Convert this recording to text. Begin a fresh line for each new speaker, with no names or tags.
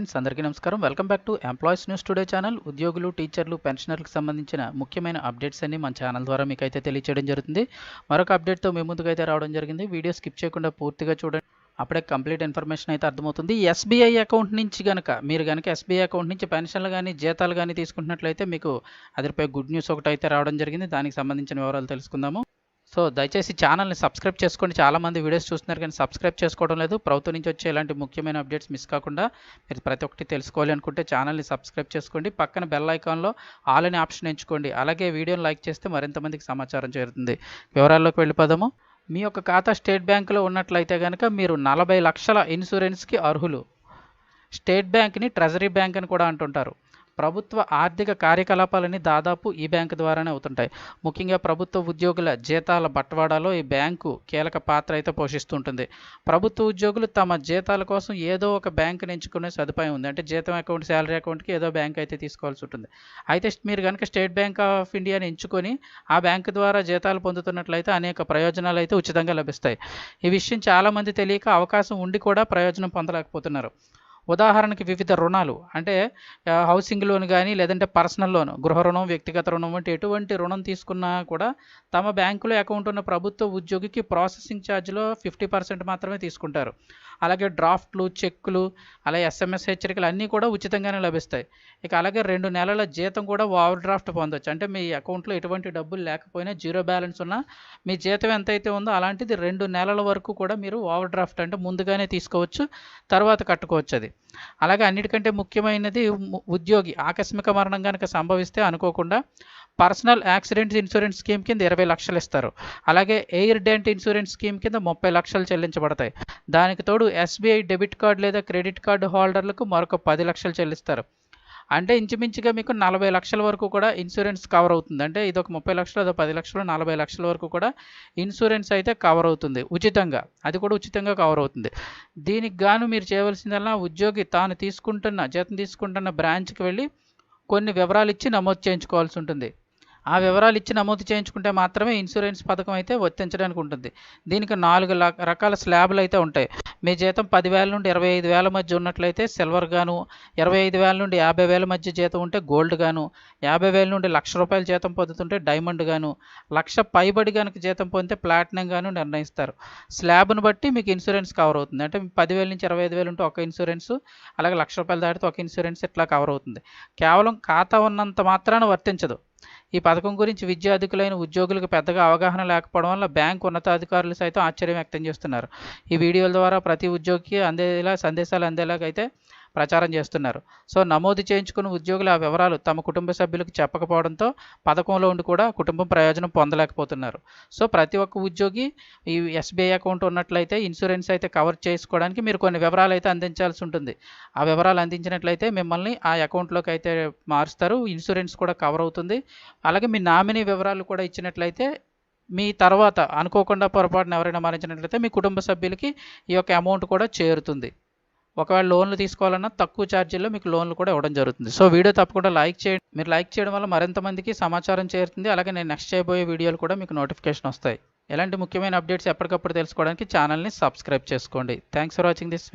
Friends అందరికీ నమస్కారం. Welcome back to employees news today channel. ఉద్యోగులు టీచర్లు పెన్షనర్లకు సంబంధించిన ముఖ్యమైన అప్డేట్స్ అన్ని మన ఛానల్ ద్వారా మీకు అయితే తెలియచేయడం జరుగుతుంది. మరొక అప్డేట్తో మీ ముందుకు అయితే రావడం జరిగింది. వీడియో స్కిప్ చేయకుండా పూర్తిగా చూడండి. అప్పుడే కంప్లీట్ ఇన్ఫర్మేషన్ అయితే అర్థమవుతుంది. ఎస్బీఐ అకౌంట్ నుంచి కనుక మీరు కనుక ఎస్బీఐ అకౌంట్ నుంచి పెన్షన్లు కానీ జీతాలు కానీ తీసుకుంటున్నట్లయితే మీకు అదిపై గుడ్ న్యూస్ ఒకటి అయితే రావడం జరిగింది. దానికి సంబంధించిన వివరాలు తెలుసుకుందాము. సో దయచేసి ఛానల్ని సబ్స్క్రైబ్ చేసుకోండి. చాలామంది వీడియోస్ చూస్తున్నారు కానీ సబ్స్క్రైబ్ చేసుకోవడం లేదు. ప్రభుత్వం నుంచి వచ్చే ఇలాంటి ముఖ్యమైన అప్డేట్స్ మిస్ కాకుండా మీరు ప్రతి ఒక్కటి తెలుసుకోవాలి అనుకుంటే ఛానల్ని సబ్స్క్రైబ్ చేసుకోండి. పక్కన బెల్ ఐకాన్లో ఆల్ అనే ఆప్షన్ ఎంచుకోండి. అలాగే వీడియోని లైక్ చేస్తే మరింత మందికి సమాచారం చేరుతుంది. వివరాల్లోకి వెళ్ళిపోదాము. మీ యొక్క ఖాతా స్టేట్ బ్యాంకులో ఉన్నట్లయితే కనుక మీరు నలభై లక్షల ఇన్సూరెన్స్కి అర్హులు. స్టేట్ బ్యాంక్ని ట్రెజరీ బ్యాంక్ అని కూడా అంటుంటారు. ప్రభుత్వ ఆర్థిక కార్యకలాపాలన్నీ దాదాపు ఈ బ్యాంకు ద్వారానే అవుతుంటాయి. ముఖ్యంగా ప్రభుత్వ ఉద్యోగుల జీతాల బట్వాడాలో ఈ బ్యాంకు కీలక పాత్ర అయితే పోషిస్తుంటుంది. ప్రభుత్వ ఉద్యోగులు తమ జీతాల కోసం ఏదో ఒక బ్యాంకుని ఎంచుకునే సదుపాయం ఉంది. అంటే జీతం అకౌంట్ శాలరీ అకౌంట్కి ఏదో బ్యాంక్ అయితే తీసుకోవాల్సి ఉంటుంది. అయితే మీరు కనుక స్టేట్ బ్యాంక్ ఆఫ్ ఇండియాని ఎంచుకొని ఆ బ్యాంకు ద్వారా జీతాలు పొందుతున్నట్లయితే అనేక ప్రయోజనాలు అయితే ఉచితంగా లభిస్తాయి. ఈ విషయం చాలామంది తెలియక అవకాశం ఉండి కూడా ప్రయోజనం పొందలేకపోతున్నారు. ఉదాహరణకి వివిధ రుణాలు అంటే హౌసింగ్ లోన్ కానీ లేదంటే పర్సనల్ లోన్ గృహ రుణం వ్యక్తిగత రుణం వంటి ఎటువంటి రుణం తీసుకున్నా కూడా తమ బ్యాంకులో అకౌంట్ ఉన్న ప్రభుత్వ ఉద్యోగికి ప్రాసెసింగ్ ఛార్జ్లో ఫిఫ్టీ పర్సెంట్ మాత్రమే తీసుకుంటారు. అలాగే డ్రాఫ్ట్లు చెక్కులు అలాగే ఎస్ఎంఎస్ హెచ్చరికలు అన్నీ కూడా ఉచితంగానే లభిస్తాయి. ఇక అలాగే రెండు నెలల జీతం కూడా ఓవర్ డ్రాఫ్ట్ పొందొచ్చు. అంటే మీ అకౌంట్లో ఎటువంటి డబ్బులు లేకపోయినా జీరో బ్యాలెన్స్ ఉన్నా మీ జీతం ఎంతైతే ఉందో అలాంటిది రెండు నెలల వరకు కూడా మీరు ఓవర్ డ్రాఫ్ట్ అంటే ముందుగానే తీసుకోవచ్చు తర్వాత కట్టుకోవచ్చు అది. అలాగే అన్నిటికంటే ముఖ్యమైనది ఉద్యోగి ఆకస్మిక మరణం కనుక సంభవిస్తే అనుకోకుండా పర్సనల్ యాక్సిడెంట్ ఇన్సూరెన్స్ స్కీమ్ కింద ఇరవై లక్షలు ఇస్తారు. అలాగే ఎయిర్ డెంట్ ఇన్సూరెన్స్ స్కీమ్ కింద ముప్పై లక్షలు చెల్లించబడతాయి. దానికి తోడు ఎస్బీఐ డెబిట్ కార్డు లేదా క్రెడిట్ కార్డు హోల్డర్లకు మరొక పది లక్షలు చెల్లిస్తారు. అంటే ఇంచుమించుగా మీకు నలభై లక్షల వరకు కూడా ఇన్సూరెన్స్ కవర్ అవుతుంది. అంటే ఇది ఒక ముప్పై లక్షలు అదో పది లక్షలు నలభై లక్షల వరకు కూడా ఇన్సూరెన్స్ అయితే కవర్ అవుతుంది. ఉచితంగా. అది కూడా ఉచితంగా కవర్ అవుతుంది. దీనికి గాను మీరు చేయవలసిందల్లా ఉద్యోగి తాను తీసుకుంటున్న జీతం తీసుకుంటున్న బ్రాంచ్కి వెళ్ళి కొన్ని వివరాలు ఇచ్చి నమోదు చేయించుకోవాల్సి ఉంటుంది. ఆ వివరాలు ఇచ్చి నమోదు చేయించుకుంటే మాత్రమే ఇన్సూరెన్స్ పథకం అయితే వర్తించడానికి ఉంటుంది. దీనికి నాలుగు రకాల స్లాబ్లు అయితే ఉంటాయి. మీ జీతం పదివేల నుండి ఇరవై ఐదు వేల మధ్య ఉన్నట్లయితే సిల్వర్ గాను ఇరవై ఐదు వేల నుండి యాభై వేల మధ్య జీతం ఉంటే గోల్డ్ గాను యాభై వేల నుండి లక్ష రూపాయల జీతం పొందుతుంటే డైమండ్ గాను లక్ష పైబడి కనుక జీతం పొందితే ప్లాటినం గాను నిర్ణయిస్తారు. స్లాబ్ను బట్టి మీకు ఇన్సూరెన్స్ కవర్ అవుతుంది. అంటే పదివేల నుంచి ఇరవై ఐదు వేలు ఉంటే ఒక ఇన్సూరెన్స్ అలాగే లక్ష రూపాయలు దాటితే ఒక ఇన్సూరెన్స్ ఇట్లా కవర్ అవుతుంది. కేవలం ఖాతా ఉన్నంత మాత్రాన వర్తించదు. ఈ పథకం గురించి విద్యార్థికులైన ఉద్యోగులకు పెద్దగా అవగాహన లేకపోవడం వల్ల బ్యాంకు ఉన్నతాధికారులు సైతం ఆశ్చర్యం వ్యక్తం చేస్తున్నారు. ఈ వీడియోల ద్వారా ప్రతి ఉద్యోగికి అందేలా సందేశాలు అందేలాగైతే ప్రచారం చేస్తున్నారు. సో నమోదు చేయించుకున్న ఉద్యోగులు ఆ వివరాలు తమ కుటుంబ సభ్యులకు చెప్పకపోవడంతో పథకంలో ఉండి కూడా కుటుంబం ప్రయోజనం పొందలేకపోతున్నారు. సో ప్రతి ఒక్క ఉద్యోగి ఈ ఎస్బీఐ అకౌంట్ ఉన్నట్లయితే ఇన్సూరెన్స్ అయితే కవర్ చేసుకోవడానికి మీరు కొన్ని వివరాలు అయితే అందించాల్సి ఉంటుంది. ఆ వివరాలు అందించినట్లయితే మిమ్మల్ని ఆ అకౌంట్లోకి అయితే మారుస్తారు. ఇన్సూరెన్స్ కూడా కవర్ అవుతుంది. అలాగే మీ నామినీ వివరాలు కూడా ఇచ్చినట్లయితే మీ తర్వాత అనుకోకుండా పొరపాటున ఎవరైనా మరణించినట్లయితే మీ కుటుంబ సభ్యులకి ఈ యొక్క అమౌంట్ కూడా చేరుతుంది. ఒకవేళ లోన్లు తీసుకోవాలన్నా తక్కువ ఛార్జీల్లో మీకు లోన్లు కూడా ఇవ్వడం జరుగుతుంది. సో వీడియో తప్పకుండా లైక్ చేయండి. మీరు లైక్ చేయడం వల్ల మరింత మందికి సమాచారం చేరుతుంది. అలాగే నేను నెక్స్ట్ చేయబోయే వీడియోలు కూడా మీకు నోటిఫికేషన్ వస్తాయి. ఎలాంటి ముఖ్యమైన అప్డేట్స్ ఎప్పటికప్పుడు తెలుసుకోవడానికి ఛానల్ని సబ్స్క్రైబ్ చేసుకోండి. Thanks for watching this video